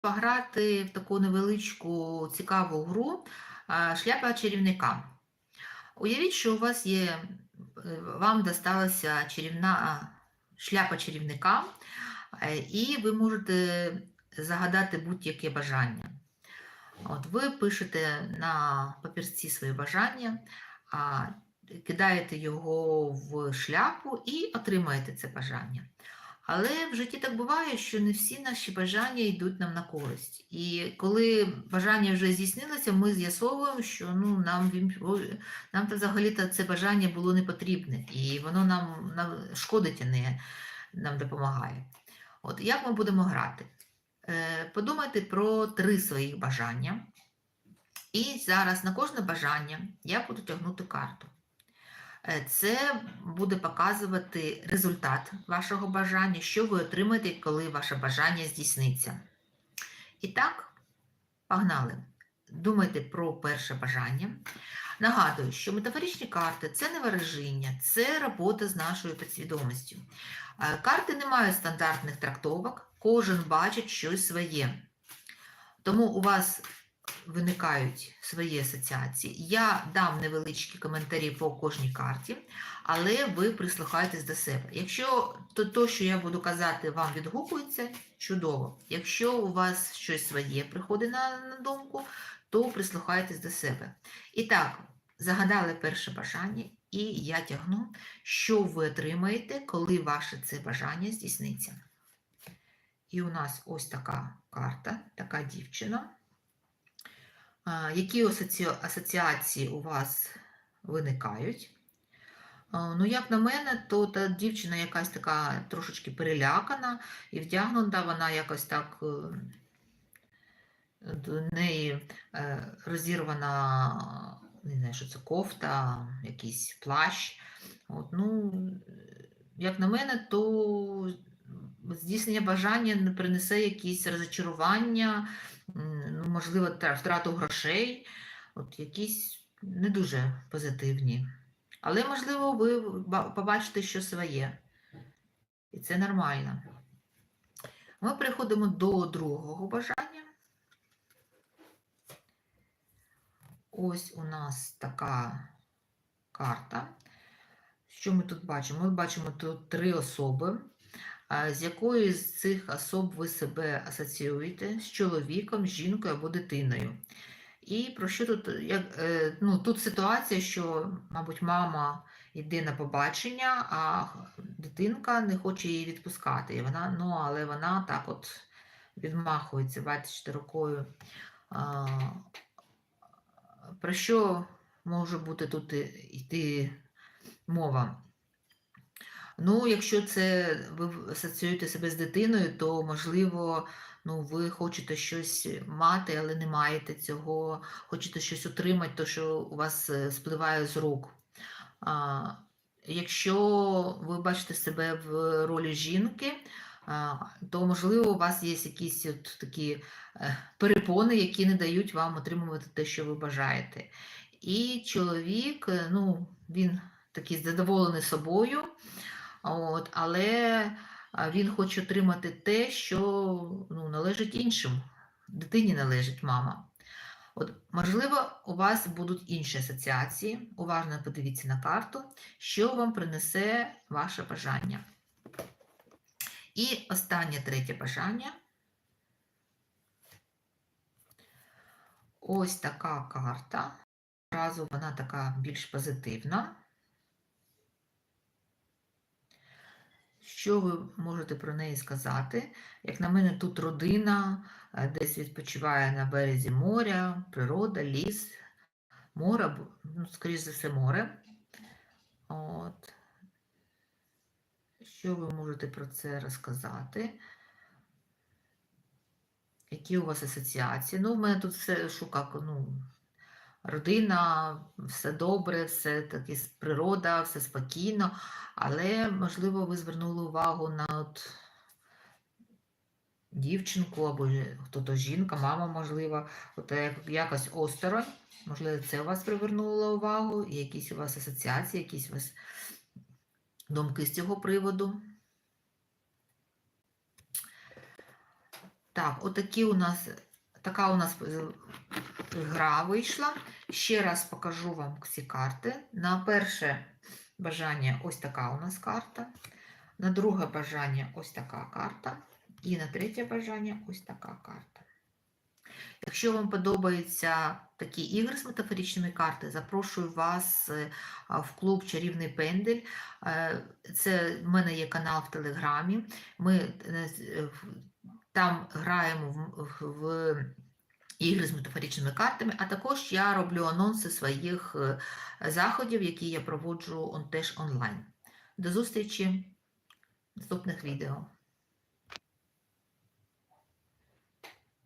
пограти в таку невеличку цікаву гру шляпа чарівника. Уявіть, що у вас є, е, вам досталася чарівна шляпа чарівника, е, і ви можете загадати будь-яке бажання. От ви пишете на папірці свої бажання, кидаєте його в шляпу і отримаєте це бажання. Але в житті так буває, що не всі наші бажання йдуть нам на користь. І коли бажання вже здійснилося, ми з'ясовуємо, що ну, нам, нам то взагалі-то це бажання було не потрібне, і воно нам, нам шкодить, а не нам допомагає. От як ми будемо грати? Е, Подумайте про три своїх бажання. І зараз на кожне бажання я буду тягнути карту. Е, Це буде показувати результат вашого бажання, що ви отримаєте, коли ваше бажання здійсниться. І так, погнали. Думайте про перше бажання. Нагадую, що метафоричні карти це не вираження, це робота з нашою підсвідомістю. Е, Карти не мають стандартних трактовок, кожен бачить щось своє. Тому у вас виникають свої асоціації. Я дам невеличкі коментарі по кожній карті, але ви прислухайтесь до себе. Якщо то, то, що я буду казати, вам відгукується, чудово. Якщо у вас щось своє приходить на, на думку, то прислухайтесь до себе. І так, загадали перше бажання, і я тягну, що ви отримаєте, коли ваше це бажання здійсниться. І у нас ось така карта, така дівчина. Які асоці- асоціації у вас виникають? Ну, як на мене, то та дівчина якась така трошечки перелякана і вдягнута вона якось так е, до неї е, розірвана, не знаю, що це кофта, якийсь плащ. От, ну, як на мене, то здійснення бажання не принесе якісь розочарування, ну, можливо, втрату грошей, от якісь не дуже позитивні. Але, можливо, ви побачите, що своє. І це нормально. Ми переходимо до другого бажання. Ось у нас така карта. Що ми тут бачимо? Ми бачимо тут три особи. З якою з цих особ ви себе асоціюєте? З чоловіком, з жінкою або дитиною? І про що тут? Як, е, ну, тут ситуація, що, мабуть, мама йде на побачення, а дитинка не хоче її відпускати. І вона, ну, але вона так от відмахується, бачите, рукою. А, про що може бути тут йти мова? Ну, якщо це ви асоціюєте себе з дитиною, то можливо, ну, ви хочете щось мати, але не маєте цього, хочете щось отримати, то що у вас е, спливає з рук. А, якщо ви бачите себе в ролі жінки, то можливо у вас є якісь от такі е, перепони, які не дають вам отримувати те, що ви бажаєте. І чоловік, е, ну, він такий задоволений собою. От, але він хоче отримати те, що ну, належить іншим. Дитині належить мама. От, можливо, у вас будуть інші асоціації. Уважно подивіться на карту, що вам принесе ваше бажання. І останнє третє бажання. Ось така карта. Разу вона така більш позитивна. Що ви можете про неї сказати? Як на мене, тут родина е, десь відпочиває на березі моря, природа, ліс, море, ну, скоріш за все, море. От. Що ви можете про це розказати? Які у вас асоціації? Ну, в мене тут все шукак, ну, родина, все добре, все таки природа, все спокійно, але, можливо, ви звернули увагу на от дівчинку або хто-то жінка, мама, можливо, от як- якось осторонь, можливо, це у вас привернуло увагу, якісь у вас асоціації, якісь у вас думки з цього приводу. Так, отакі у нас, така у нас гра вийшла. Ще раз покажу вам ці карти. На перше бажання ось така у нас карта. На друге бажання ось така карта. І на третє бажання ось така карта. Якщо вам подобаються такі ігри з метафоричними картами, запрошую вас е, в клуб Чарівний Пендель. Е, Це в мене є канал в Телеграмі. Ми е, там граємо в, в ігри з метафоричними картами, а також я роблю анонси своїх е, заходів, які я проводжу теж онлайн. До зустрічі в наступних відео.